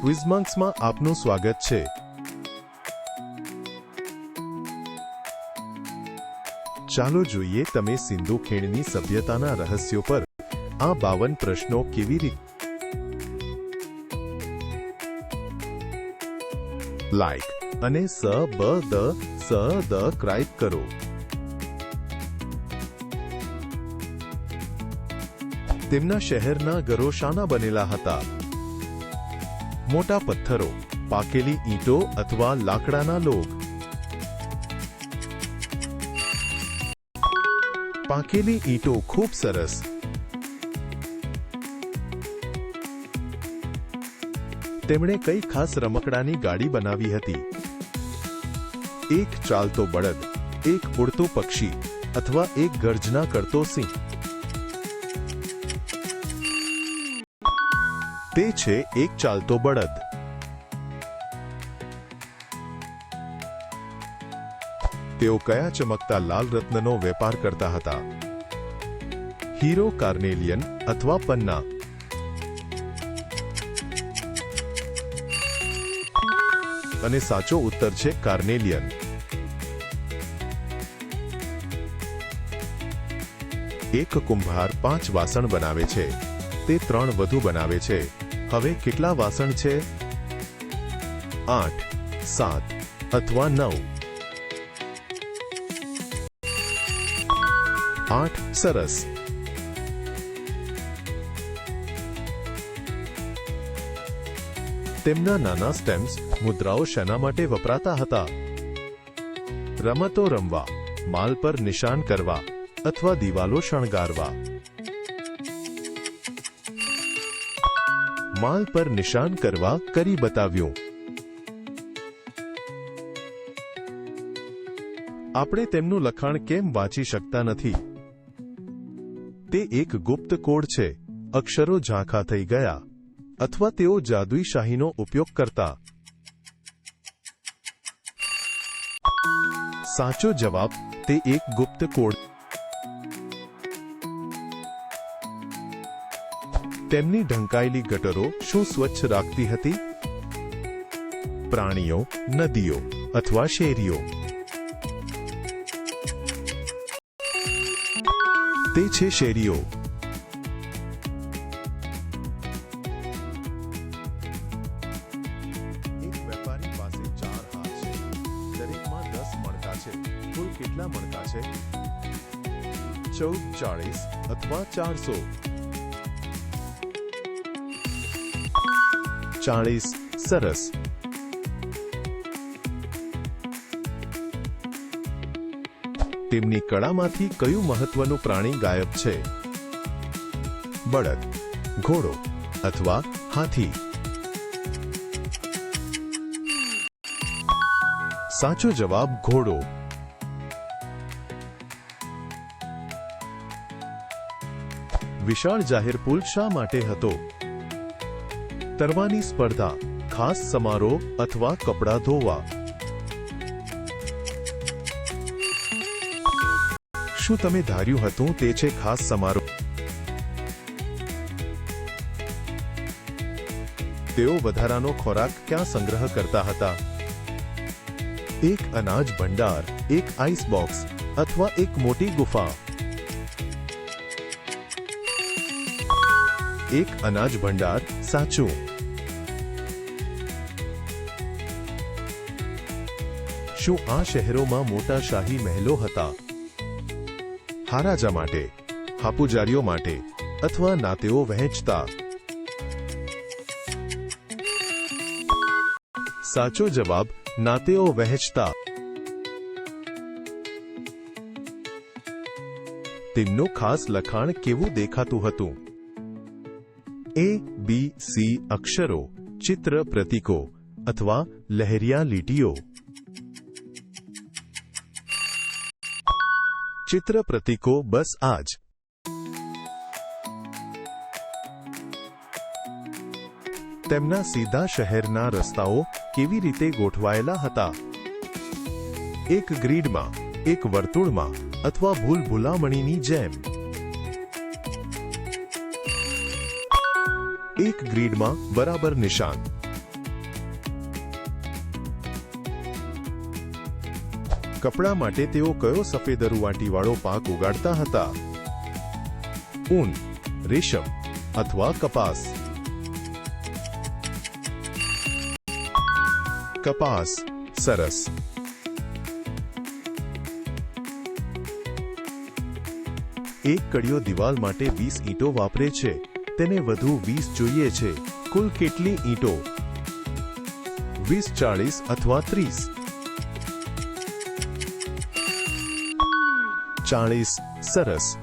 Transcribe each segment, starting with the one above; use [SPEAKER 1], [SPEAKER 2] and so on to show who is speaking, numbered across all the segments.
[SPEAKER 1] ક્વિઝમાંક્સમાં આપનું સ્વાગત છે. ચાલો જોઈએ તમે સિંધુ ખીણની સભ્યતાના રહસ્યો પર. આ બાવન પ્રશ્નો કેવી રીતે લાઈક અને સ, બ, દ, સ, દ ક્રાઇબ કરો. તેમના શહેરના ઘરો શાના બનેલા હતા. મોટા પથ્થરો, પાકેલી ઈંટો અથવા લાકડાના લોગ. પાકેલી ઈંટો ખૂબ સરસ. તેમણે કઈ ખાસ રમકડાની ગાડી બનાવી હતી? એક ચાલતો બળદ, એક ઉડતો પક્ષી અથવા એક ગર્જના કરતો સિંહ. તે છે એક ચાલતો બળદ. તેઓ કયા ચમકતા લાલ રત્નનો વેપાર કરતા હતા? હીરો કાર્નેલિયન અથવા પન્ના? અને સાચો ઉત્તર છે કાર્નેલિયન. એક કુંભાર પાંચ વાસણ બનાવે છે. તે ત્રણ વધુ બનાવે છે. હવે કેટલા વાસણ છે? આઠ, સાત અથવા નવ. આઠ, સરસ. તેમના નાના સ્ટેમ્પ્સ મુદ્રાઓ શેના માટે વપરાતા હતા? રમતો રમવા, માલ પર નિશાન કરવા અથવા દિવાલો શણગારવા? માલ પર નિશાન કરવા કરી બતાવ્યું. આપણે તેમનું લખાણ કેમ વાંચી શકતા નથી? તે એક ગુપ્ત કોડ છે. અક્ષરો ઝાંખા થઈ ગયા. અથવા તેઓ જાદુઈ શાહીનો ઉપયોગ કરતા. સાચો જવાબ, તે એક ગુપ્ત કોડ તેમની ઢંકાયેલી ગટરો શું સ્વચ્છ રાખતી હતી? પ્રાણીઓ, નદીઓ અથવા શેરીઓ? તે છે શેરીઓ. કુલ કેટલા મણકા છે? ચૌદ ચાળીસ અથવા ચારસો. ચાળીસ સરસ. તેમની કળામાંથી કયું મહત્વનું પ્રાણી ગાયબ છે? બળદ, ઘોડો અથવા હાથી? સાચો જવાબ ઘોડો. વિશાળ જાહેર પુલ શા માટે હતો? તરવાની સ્પર્ધા, ખાસ સમારોહ અથવા કપડાં ધોવા. શું તમે ધાર્યું હતું તે છે ખાસ સમારોહ? તેઓ વધારાનો ખોરાક ક્યાં સંગ્રહ કરતા હતા? એક અનાજ ભંડાર, એક આઈસ બોક્સ અથવા એક મોટી ગુફા. એક અનાજ ભંડાર સાચું. શું આ શહેરોમાં મોટા શાહી મહેલો હતા? હારાજા માટે, હાપુજારીઓ માટે, અથવા નાતેઓ વહેંચતા? સાચો જવાબ, નાતેઓ વહેંચતા. તેમનું ખાસ લખાણ કેવું દેખાતું હતું? એ બી સી અક્ષરો, ચિત્ર પ્રતીકો અથવા લહેરિયા લીટીઓ ચિત્ર પ્રતીકો બસ આજ. તેમના સીધા શહેરના રસ્તાઓ કેવી રીતે ગોઠવાયેલા હતા? એક ગ્રીડમાં, એક વર્તુળમાં અથવા ભૂલ ભૂલામણીની જેમ. એક ગ્રીડમાં બરાબર નિશાન. કપડા માટે તેઓ કયો સફેદ વાળો પાક ઉગાડતા હતા? ઊન, રેશમ અથવા કપાસ? કપાસ, સરસ. એક કડીઓ દિવાલ માટે વીસ ઈંટો વાપરે છે. તેને વધુ વીસ જોઈએ છે. કુલ કેટલી ઈંટો? વીસ, ચાળીસ અથવા ત્રીસ? ચાળીસ, સરસ.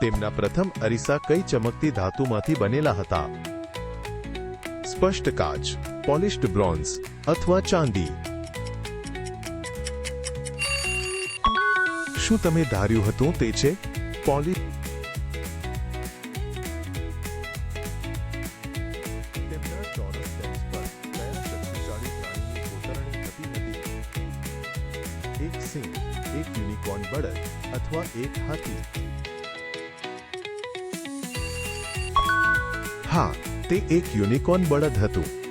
[SPEAKER 1] તેમના પ્રથમ અરીસા કઈ ચમકતી ધાતુમાંથી બનેલા હતા? સ્પષ્ટ કાચ, પોલિશ્ડ બ્રોન્ઝ અથવા ચાંદી. શું તમે ધાર્યું હતું તે છે? પોલી એક સિંહ, એક યુનિકોર્ન બળદ અથવા એક હાથી? હા, તે એક યુનિકોર્ન બળદ હતું.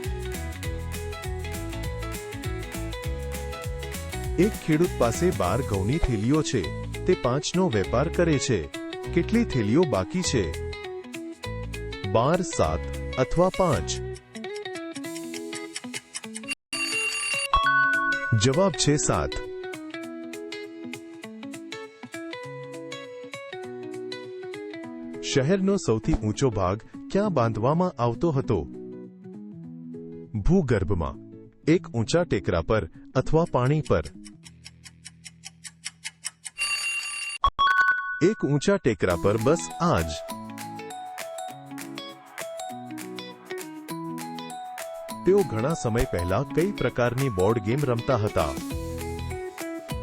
[SPEAKER 1] એક ખેડૂત પાસે બાર ઘઉંની થેલીઓ છે. તે પાંચનો વેપાર કરે છે. કેટલી થેલીઓ બાકી છે? બાર, સાત અથવા પાંચ? જવાબ છે સાત. શહેરનો સૌથી ઊંચો ભાગ ક્યાં બાંધવામાં આવતો હતો? ભૂગર્ભમાં. એક ઊંચા ટેકરા પર અથવા પાણી પર. એક ઊંચા ટેકરા પર બસ આજ. તેઓ ઘણા સમય પહેલા કઈ પ્રકારની બોર્ડ ગેમ રમતા હતા?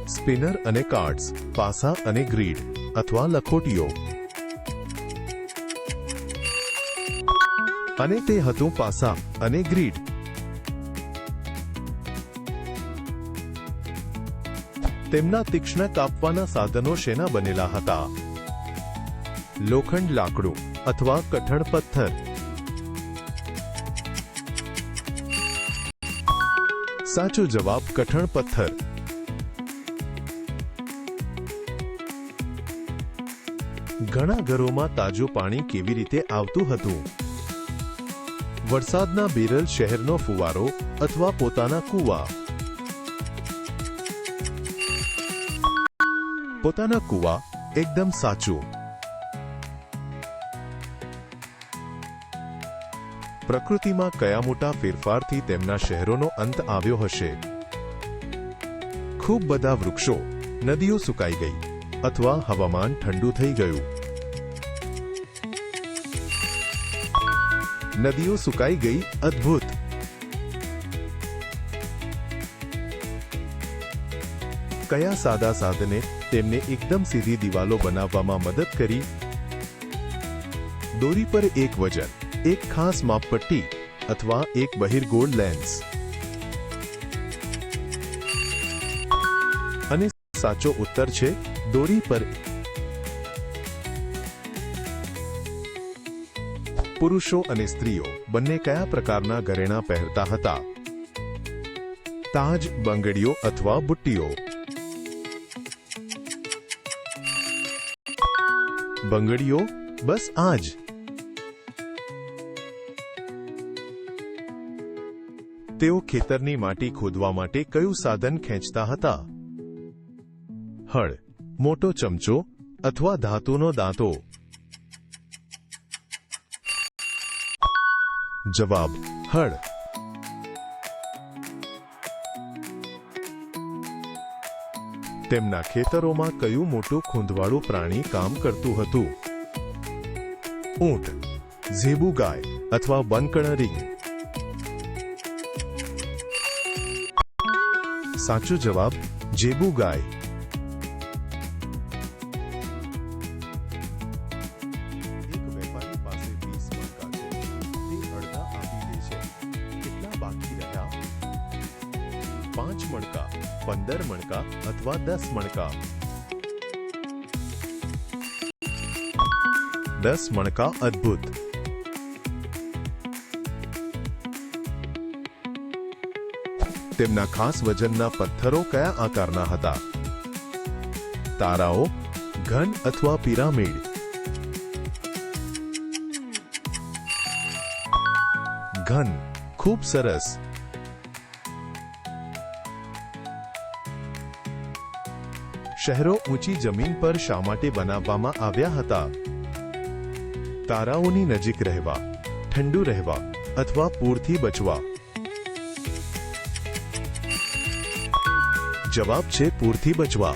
[SPEAKER 1] સ્પિનર અને કાર્ડ્સ, પાસા અને ગ્રીડ, અથવા લખોટીઓ. અને તે હતું પાસા અને ગ્રીડ. તેમના તીક્ષ્ણ કાપવાના સાધનો શેના બનેલા હતા? લોખંડ લાકડું અથવા કઠણ પથ્થર? સાચો જવાબ, કઠણ પથ્થર. ઘણા ઘરોમાં તાજું પાણી કેવી રીતે આવતું હતું? વરસાદના બેરલ શહેરનો ફુવારો અથવા પોતાના કૂવા? પોતાના કૂવા એકદમ સાચું. પ્રકૃતિમાં કયા મોટા ફેરફારથી તેમના શહેરોનો અંત આવ્યો હશે? ખૂબ બધા વૃક્ષો નદીઓ સુકાઈ ગઈ અથવા હવામાન ઠંડુ થઈ ગયું. નદીઓ સુકાઈ ગઈ અદ્ભુત! કયા સાદા સાધને તેમને એકદમ સીધી દિવાલો બનાવવામાં મદદ કરી? દોરી પર એક વજન, એક ખાસ માપપટ્ટી અથવા એક બહિર્ગોળ લેન્સ. અને સાચો ઉત્તર છે, દોરી પર પુરુષો અને સ્ત્રીઓ બંને કયા પ્રકારના ઘરેણાં પહેરતા હતા? તાજ બંગડીઓ અથવા બુટ્ટીઓ. બંગડીઓ, બસ આ જ તેઓ ખેતરની માટી ખોદવા માટે કયું સાધન ખેંચતા હતા? હળ, મોટો ચમચો અથવા ધાતુનો દાંતો? જવાબ, હળ. તેમના ખેતરોમાં કયું મોટું ખૂંદવાળું પ્રાણી કામ કરતું હતું? ઊંટ, ઝેબુ ગાય અથવા બનકણરિંગ સાચો જવાબ જેબુ ગાય. મણકા અથવા દસ મણકા દસ મણકા અદ્ભુત તેમના ખાસ વજનના પથ્થરો કયા આકારના હતા? તારાઓ, ઘન અથવા પિરામિડ? ઘન, ખૂબ સરસ. શહેરો ઊંચી જમીન પર શા માટે બનાવવામાં આવ્યા હતા? તારાઓની નજીક રહેવા, ઠંડુ રહેવા અથવા પૂરથી બચવા? જવાબ છે પૂરથી બચવા.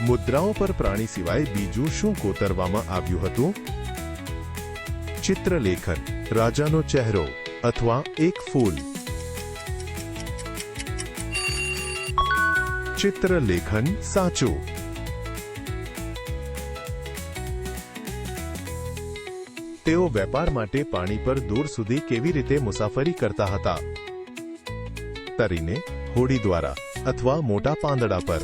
[SPEAKER 1] મુદ્રાઓ પર પ્રાણી સિવાય બીજું શું કોતરવામાં આવ્યું હતું? ચિત્રલેખન, રાજાનો ચહેરો અથવા એક ફૂલ? ચિત્રલેખન સાચું. તેઓ વેપાર માટે પાણી પર દૂર સુધી કેવી રીતે મુસાફરી કરતા હતા? તરીને હોડી દ્વારા અથવા મોટા પાંદડા પર.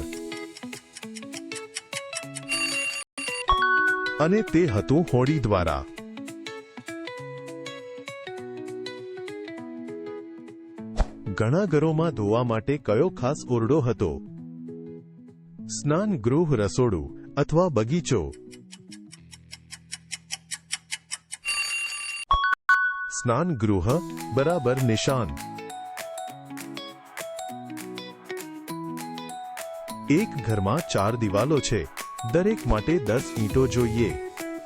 [SPEAKER 1] અને તે હતું હોડી દ્વારા. ઘણા ઘરોમાં ધોવા માટે કયો ખાસ ઓરડો હતો? સ્નાન ગૃહ રસોડું અથવા બગીચો. સ્નાન ગૃહ બરાબર નિશાન. એક ઘરમાં ચાર દિવાલો છે. દરેક માટે દસ ઈંટો જોઈએ.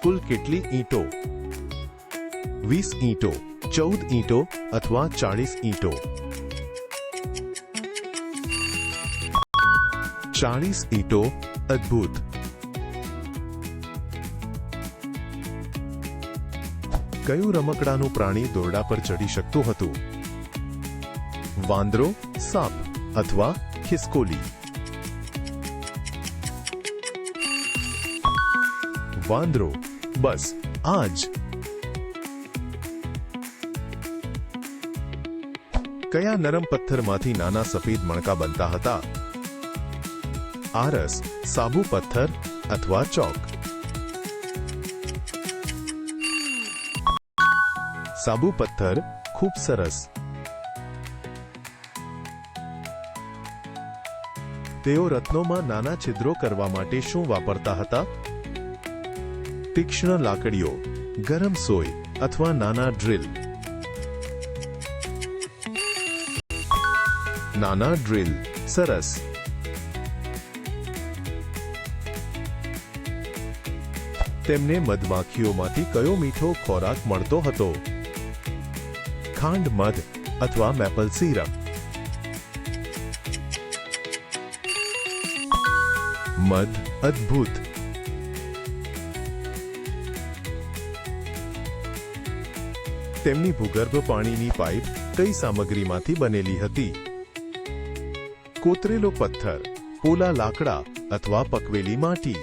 [SPEAKER 1] કુલ કેટલી ઈંટો? વીસ ઈંટો, ચૌદ ઈંટો અથવા ચાળીસ ઈંટો. ચાળીસ ઈંટો અદ્ભુત. કયું રમકડાનું પ્રાણી દોરડા પર ચડી શકતું હતું? વાંદરો, સાપ અથવા ખિસકોલી? વાંદરો, બસ, આજ. કયા નરમ પથ્થરમાંથી નાના સફેદ મણકા બનતા હતા? આરસ, સાબુ પથ્થર અથવા ચોક. સાબુ પથ્થર ખૂબ સરસ. તેઓ રત્નોમાં નાના છિદ્રો કરવા માટે શું વાપરતા હતા? તીક્ષ્ણ લાકડીઓ, ગરમ સોય અથવા નાના ડ્રિલ. નાના ડ્રિલ, સરસ. તેમને મધમાખીઓમાંથી કયો મીઠો ખોરાક મળતો હતો? ખાંડ મધ અથવા મેપલ સિરપ મધ અદ્ભુત. તેમની ભૂગર્ભ પાણીની પાઇપ કઈ સામગ્રીમાંથી બનેલી હતી? કોતરેલો પથ્થર, પોલા લાકડા અથવા પકવેલી માટી?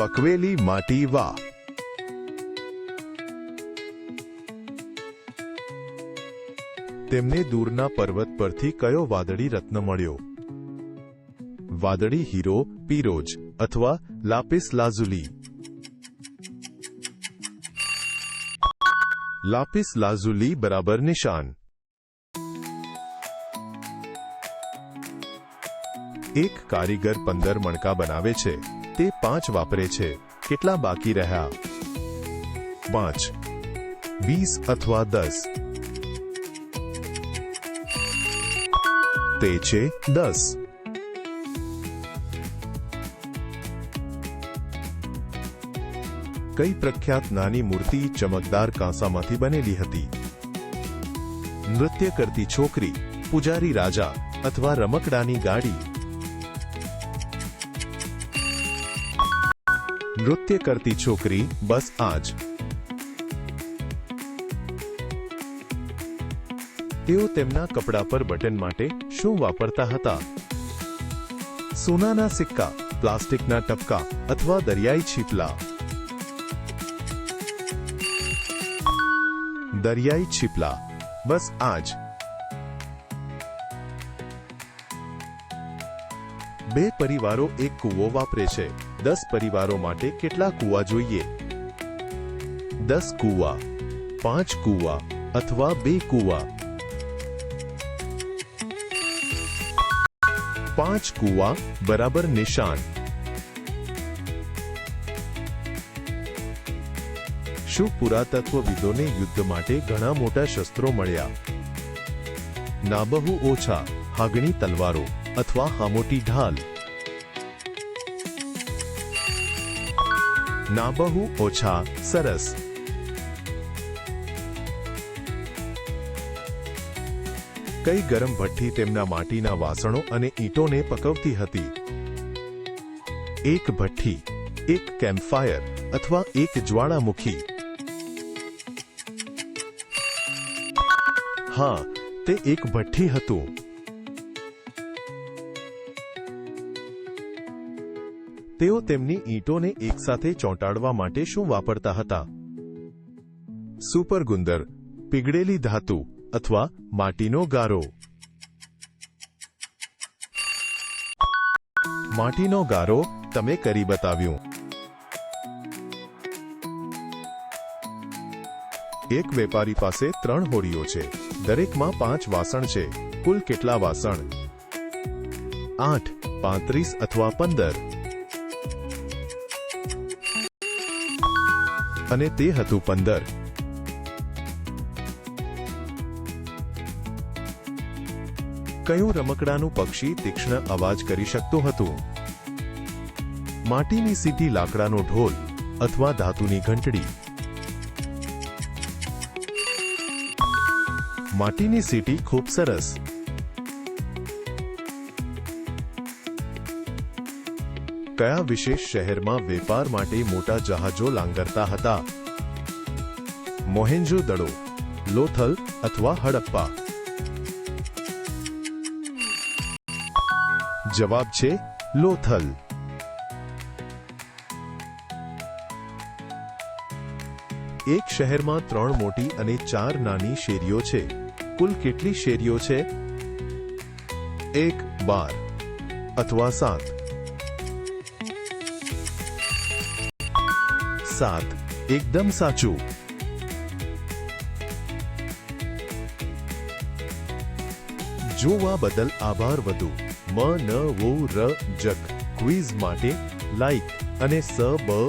[SPEAKER 1] બકવેલી માટી વા. તેમને દૂરના પર્વત પરથી કયો વાદળી રત્ન મળ્યો? વાદળી હીરો, પીરોજ અથવા લાપિસ લાઝુલી? લાપિસ લાઝુલી બરાબર નિશાન. એક કારીગર પંદર મણકા બનાવે છે. તે પાંચ વાપરે છે. કેટલા બાકી રહ્યા? પાંચ, વીસ અથવા દસ? તે છે દસ. કઈ પ્રખ્યાત નાની મૂર્તિ ચમકદાર કાંસામાંથી બનેલી હતી? નૃત્ય કરતી છોકરી, પૂજારી રાજા અથવા રમકડાની ગાડી? નૃત્ય કરતી છોકરી બસ આજ. તેઓ તેમના કપડા પર બટન માટે શું વાપરતા હતા? સોનાના સિક્કા, પ્લાસ્ટિકના ટપકા અથવા દરિયાઈ છીપલા. દરિયાઈ છીપલા. બસ આજ. બે પરિવારો એક કૂવો વાપરે છે. દસ પરિવારો માટે કેટલા કૂવા જોઈએ? દસ કૂવા, પાંચ કૂવા અથવા બે કૂવા? પાંચ કૂવા, બરાબર નિશાન. શું પુરાતત્વવિદોને યુદ્ધ માટે ઘણા મોટા શસ્ત્રો મળ્યા? ના બહુ ઓછા, હાગણી તલવારો. અથવા હામોટી ઢાલ. ના બહુ ઓછા, સરસ. કઈ ગરમ ભઠ્ઠી તેમના માટીના વાસણો અને ઈંટોને પકવતી હતી? એક ભઠ્ઠી, એક કેમ્પફાયર અથવા એક જ્વાળામુખી. હા, તે એક ભઠ્ઠી હતું. તેઓ તેમની ઈંટોને એકસાથે ચોંટાડવા માટે શું વાપરતા હતા? સુપર ગુંદર પીગળેલી ધાતુ અથવા માટીનો ગારો. માટીનો ગારો તમે કરી બતાવ્યું. એક વેપારી પાસે ત્રણ હોડીઓ છે. દરેકમાં પાંચ વાસણ છે. કુલ કેટલા વાસણ? આઠ, પાંત્રીસ અથવા પંદર. અને તે હતું પંદર. કયું રમકડાનું પક્ષી તીક્ષ્ણ અવાજ કરી શકતું હતું? માટીની સીટી લાકડાનો ઢોલ અથવા ધાતુની ઘંટડી. માટીની સીટી ખૂબ સરસ કયા વિશેષ શહેરમાં વેપાર માટે મોટા જહાજો લાંગરતા હતા? મોહેન્જો દડો, લોથલ અથવા હડપ્પા? જવાબ છે લોથલ. એક શહેરમાં ત્રણ મોટી અને ચાર નાની શેરીઓ છે. કુલ કેટલી શેરીઓ છે? એક, બાર અથવા સાત. સાત એકદમ સાચું જોવા બદલ આભાર વધુ મ ન વો ર જક ક્વિઝ માટે લાઈક અને સ બ